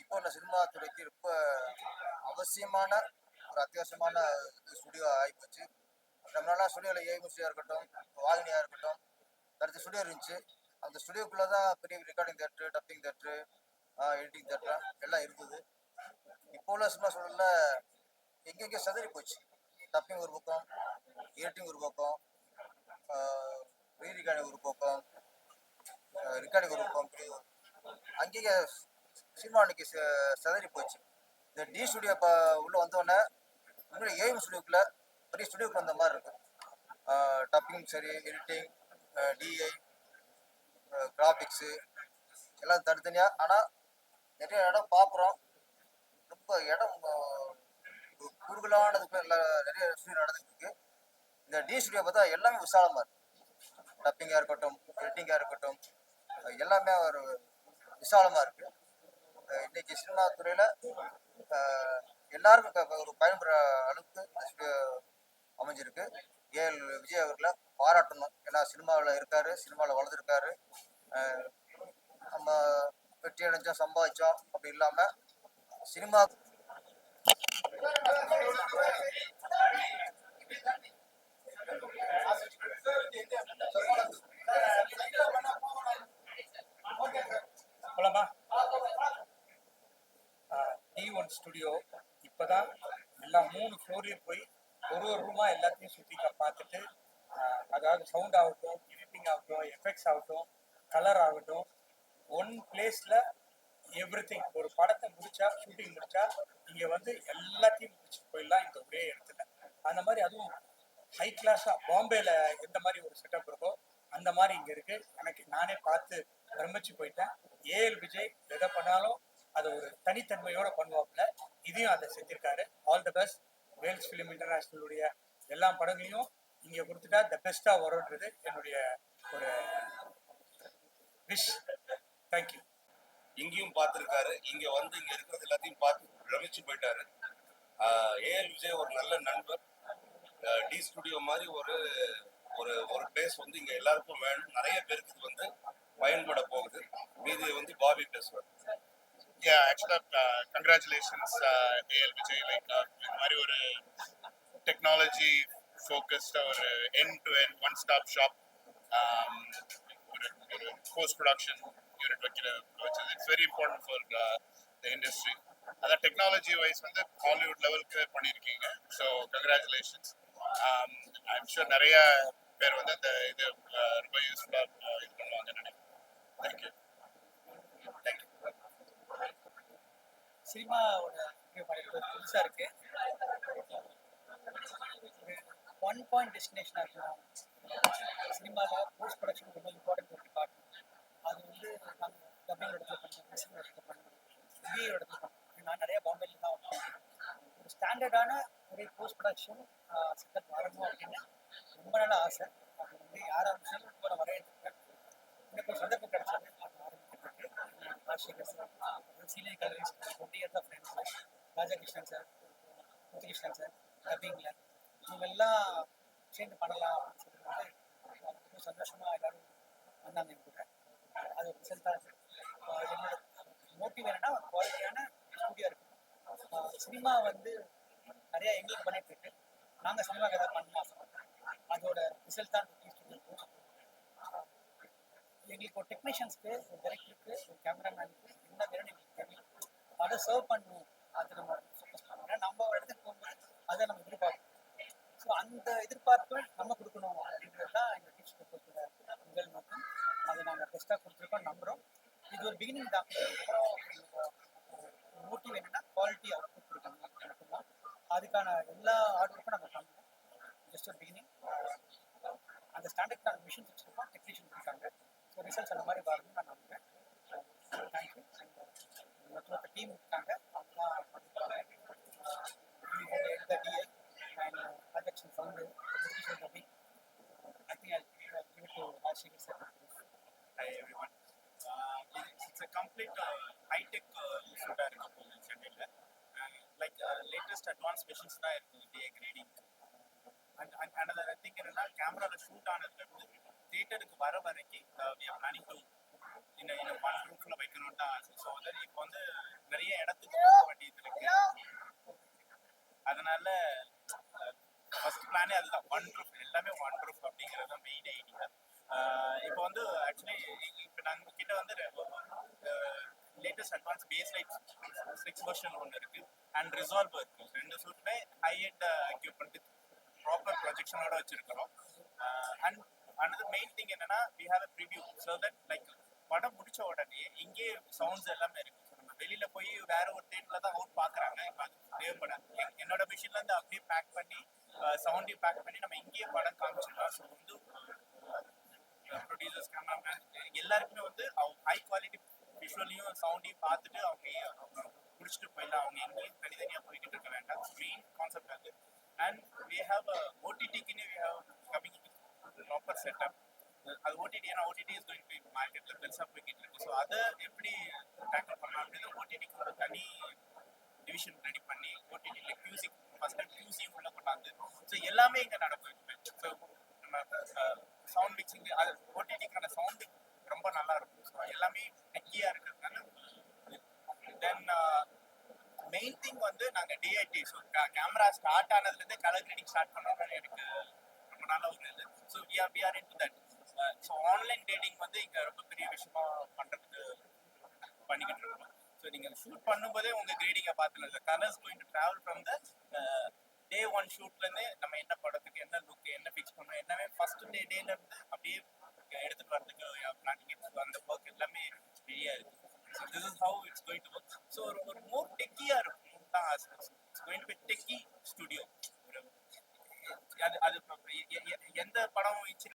இப்போ உள்ள சினிமா துறைக்கு ரொம்ப அவசியமான ஒரு அத்தியாவசியமான ஸ்டுடியோ ஆகிப்போச்சு நம்மளால ஸ்டுடியோவில் ஏஎம் இருக்கட்டும் வாகினியாக இருக்கட்டும் அடுத்த ஸ்டுடியோ இருந்துச்சு. அந்த ஸ்டுடியோக்குள்ளே தான் பெரிய recording theatre dubbing theatre editing theatre எல்லாம் இருந்தது. இப்போ உள்ள சினிமா சூழலில் எங்கெங்கே சதறி போச்சு. டப்பிங் ஒரு பக்கம் எடிட்டிங் ஒரு பக்கம் ரீ ரெக்கார்டிங் ஒரு பக்கம் ரெக்கார்டிங் ஒரு பக்கம் அங்கேயே சினிமா அன்னைக்கு ச- போச்சு. இந்த டி ஸ்டுடியோ இப்போ உள்ளே வந்தோடனே உண்மையிலே ஏஎம் ஸ்டுடியோக்குள்ளே பெரிய ஸ்டுடியோக்கு வந்த மாதிரி இருக்கு டப்பிங் சரி எடிட்டிங் டிஐ கிராஃபிக்ஸு எல்லாம் தனித்தனியாக ஆனால் நிறைய இடம் பார்க்குறோம் ரொம்ப இடம் ஆஹ், குறுகலானதுக்குள்ள எல்லா நிறைய ஸ்டுடியோ நடந்துட்டு இந்த டி ஸ்டுடியோ பார்த்தா எல்லாமே விசாலமாக இருக்குது டப்பிங்காக இருக்கட்டும் எடிட்டிங்காக இருக்கட்டும் எல்லாமே ஒரு விசாலமாக இருக்குது இன்னைக்கு சினிமா துறையில எல்லாருக்கும் ஒரு பயன்படுற அளவுக்கு அமைஞ்சிருக்கு. ஏஎல் விஜய் அவர்களை பாராட்டணும். ஏன்னா சினிமாவில் இருக்காரு சினிமாவில் வளர்ந்துருக்காரு. நம்ம வெற்றி அடைஞ்சோம் சம்பாதிச்சோம். அப்படி இல்லாமல் சினிமா போலாமா? டி ஒன் ஸ்டுடியோ இப்போதான் எல்லா மூணு ஃப்ளோரையும் போய் ஒரு ஒரு ரூமாக எல்லாத்தையும் சுற்றி பார்த்துட்டு அதாவது சவுண்ட் ஆகட்டும் எடிட்டிங் ஆகட்டும் எஃபெக்ட்ஸ் ஆகட்டும் கலர் ஆகட்டும் ஒன் பிளேஸில் எவ்ரி ஒரு படத்தை முடிச்சா ஷூட்டிங் முடிச்சா இங்கே வந்து எல்லாத்தையும் முடிச்சுட்டு போயிடலாம் இந்த ஒரே இடத்துல. அந்த மாதிரி அதுவும் ஹை கிளாஸாக பாம்பேல எந்த மாதிரி ஒரு செட்டப் இருக்கோ அந்த மாதிரி இங்கே இருக்கு. எனக்கு நானே பார்த்து பிரமிச்சு போயிட்டேன். ஏஎல் விஜய் எதை பண்ணாலும் அதை ஒரு தனித்தன்மையோட பண்ணுவாப்புல. இதையும் அதை செஞ்சிருக்காரு all the best Vels film இன்டர்நேஷனலுடைய எல்லா படங்களையும் இங்கே கொடுத்துட்டா த பெஸ்ட்டாக வரும்ன்றது என்னுடைய ஒரு விஷ் தேங்க்யூ இங்கேயும் பார்த்துருக்காரு. இங்க வந்து இங்க இருக்கிறது எல்லாத்தையும் பார்த்து பிரமிச்சு போயிட்டாரு. ஏஎல் விஜய் ஒரு நல்ல நண்பர். டி ஸ்டுடியோ மாதிரி ஒரு ஒரு ஒரு பிளேஸ் வந்து இங்க எல்லாருக்கும் வேணும். நிறைய பேருக்கு வந்து பயன்பட போகுது. மீதியை வந்து பாபி பேசுவார். Yeah ஆக்சுவலா uh, congratulations லைக் AL இந்த மாதிரி ஒரு டெக்னாலஜி ஃபோக்கஸ்ட் ஒரு end to end one stop shop ஒரு ஒரு போஸ்ட் ப்ரொடக்ஷன் யூனிட் வைக்கிற வச்சது. It's very important for the industry அதான் டெக்னாலஜி வைஸ் வந்து ஹாலிவுட் லெவலுக்கு பண்ணியிருக்கீங்க. ஸோ கங்க்ராச்சுலேஷன்ஸ் ஐம் ஷூர் நிறைய பேர் வந்து அந்த இது uh, ரொம்ப யூஸ்ஃபுல்லாக uh, இது பண்ணுவாங்க நினைக்கிறேன். தேங்க்யூ சினிமாவோட புதுசாக இருக்கு. ஒன் பாயிண்ட் டெஸ்டினேஷனாக இருக்கும். சினிமாவில் போஸ்ட் ப்ரொடக்ஷன் ரொம்ப இம்பார்ட்டன்ட் ஒரு டிபார்ட்மெண்ட் அது வந்து நாங்கள் டப்பிங் இடத்துல பண்ணோம் மிஷின் இடத்துல பண்ணோம் பிஏ இடத்துல பண்ணோம் நான் நிறைய பாம்பேல தான் ஒர்க் ஒரு ஸ்டாண்டர்டான ஒரு போஸ்ட் ப்ரொடக்ஷன் செட்டப் வரணும் அப்படின்னு ரொம்ப நாள் ஆசை. அது வந்து யார் ஆரம்பிச்சாலும் ரொம்ப நான் வரையிறதுக்கு எனக்கு ஒரு சந்தர்ப்பம் கிடைச்சது. அது ஆரம்பிக்கிறதுக்கு. Rajasekhar sir. Senior colourist Rajakrishnan sir Muthukrishnan sir டப்பிங்கில் இவங்க எல்லாம் சேர்ந்து பண்ணலாம் அப்படின்னு சொல்லும்போது ரொம்ப சந்தோஷமாக எல்லாரும் வந்தாங்க என் கூட. அது ஒரு ரிசல்ட்டாக என்னோட மோட்டிவ் என்னன்னா குவாலிட்டியான ஸ்டூடியோ இருக்கும். சினிமா வந்து நிறையா எங்களுக்கு பண்ணிட்டு இருக்கு. நாங்கள் சினிமா கதை பண்ணலாம் ஆசைப்பட்டோம் அதோட ரிசல்ட் தான் ஸ்டூடியோ எங்களுக்கு ஒரு டெக்னீஷியன்ஸ்க்கு ஒரு டைரக்டருக்கு ஒரு கேமராமேனுக்கு என்ன வேணும் எங்களுக்கு தெரியும். அதை சர்வ் பண்ணணும். அது நம்ம ஃபோக்கஸ் பண்ணணும். நம்ம ஒரு இடத்துக்கு போகும்போது அதை நம்ம எதிர்பார்க்கணும். ஸோ அந்த எதிர்பார்ப்பு நம்ம கொடுக்கணும் அப்படின்றது தான் எங்கள் டீச்சர் கொடுக்குற முதல் நோக்கம். அதை நாங்கள் பெஸ்ட்டாக கொடுத்துருக்கோம் நம்புகிறோம் இது ஒரு பிகினிங் தான். மோட்டிவ் என்னன்னா குவாலிட்டி அவுட்புட் கொடுக்கணும் மட்டும்தான் அதுக்கான எல்லா ஆர்டருக்கும் நம்ம நாங்கள் பண்ணுவோம். ஜஸ்ட் ஒரு பிகினிங் அந்த ஸ்டாண்டர்ட் நாங்கள் மிஷின்ஸ் வச்சுருக்கோம் டெக்னீஷியன் இருக்காங்க ஸோ ரிசல்ட்ஸ் ஸ்பெஷல்ஸ் தான் இருக்குது DA grading and and and I think என்னன்னா கேமராவில் ஷூட் ஆனதுலேருந்து தேட்டருக்கு வர வரைக்கும் வி ஆர் பிளானிங் டு இன்னும் இன்னும் ஒன் ரூம்ல வைக்கணும் தான் ஸோ வந்து இப்போ வந்து நிறைய இடத்துக்கு போக வேண்டியது இருக்கு. அதனால ஃபர்ஸ்ட் பிளானே அதுதான். ஒன் ரூப் எல்லாமே ஒன் ரூப் அப்படிங்கிறது தான் மெயின் ஐடியா இப்போ வந்து ஆக்சுவலி இப்போ நாங்கள் கிட்ட வந்து latest advance Baselight six version ஒன்று இருக்குது அண்ட் ரிசால்வ் இருக்கு ரெண்டு சூட்டுமே ஹை எண்ட் எக்யூப்மெண்ட் ப்ராப்பர் ப்ரொஜெக்ஷனோட வச்சிருக்கிறோம். அண்ட் அண்ட் மெயின் திங் என்னன்னா we have a preview so that like படம் முடிச்ச உடனே இங்கே சவுண்ட்ஸ் எல்லாமே இருக்கு. நம்ம வெளியில போய் வேற ஒரு டேட்ல தான் அவுட் பாக்குறாங்க. இப்போ அது தேவைப்படாது. என்னோட மிஷின்ல இருந்து அப்படியே பேக் பண்ணி uh, சவுண்டையும் பேக் பண்ணி நம்ம இங்கேயே படம் காமிச்சிடலாம். ஸோ வந்து uh, ப்ரொடியூசர்ஸ் கேமராமேன் எல்லாருக்குமே வந்து ஹை குவாலிட்டி விஷுவலையும் சவுண்டையும் பார்த்துட்டு அவங்க முடிச்சுட்டு போயிடலாம். அவங்க எங்கேயும் தனித்தனியாக போய்கிட்டு இருக்க வேண்டாம். மெயின் கான்செப்ட் அது. And we have ஓடிடிக்குன்னு we have coming proper setup அது ஓடிடி ஏன்னா ஓடிடி இஸ் கோயிங் டு மார்க்கெட்டில் பெருசாக போய்கிட்டு இருக்கு. ஸோ அதை எப்படி டேக்கிள் பண்ணலாம் அப்படின்னு ஓடிடிக்கு ஒரு தனி டிவிஷன் ரெடி பண்ணி ஓடிடியில் மியூசிக் ஃபர்ஸ்ட் டைம் மியூசிக் உள்ள கொண்டாந்து ஸோ எல்லாமே இங்கே நடக்கும் ஸோ நம்ம சவுண்ட் மிக்சிங் அது ஓடிடிக்கான சவுண்ட் ரொம்ப நல்லா இருக்கும். ஸோ எல்லாமே நெக்கியாக இருக்குது மெயின் திங் வந்து நாங்க டிஐடி ஸோ கேமரா ஸ்டார்ட் ஆனதுலேருந்து கலர் கிரேடிங் ஸ்டார்ட் பண்ணுறோம் எனக்கு ரொம்ப நல்ல ஒரு இது. So we are we are into that so online dating வந்து இங்கே ரொம்ப பெரிய விஷயமா பண்ணுறதுக்கு பண்ணிக்கிட்டு இருக்கோம். ஸோ நீங்கள் ஷூட் பண்ணும்போதே உங்கள் கிரேடிங்கை பார்த்துலாம் இல்லை colours going to travel from the day one ஷூட்லேருந்தே நம்ம என்ன படத்துக்கு என்ன லுக் என்ன பிக்ஸ் பண்ணணும் என்னமே ஃபர்ஸ்ட் டே டேலேருந்து அப்படியே எடுத்துகிட்டு வரதுக்கு பிளானிங் அந்த ஒர்க் எல்லாமே பெரிய இருக்குது so this is how it's going to work so ஒரு ஒரு more going to be techie studio அது அது எந்த படம்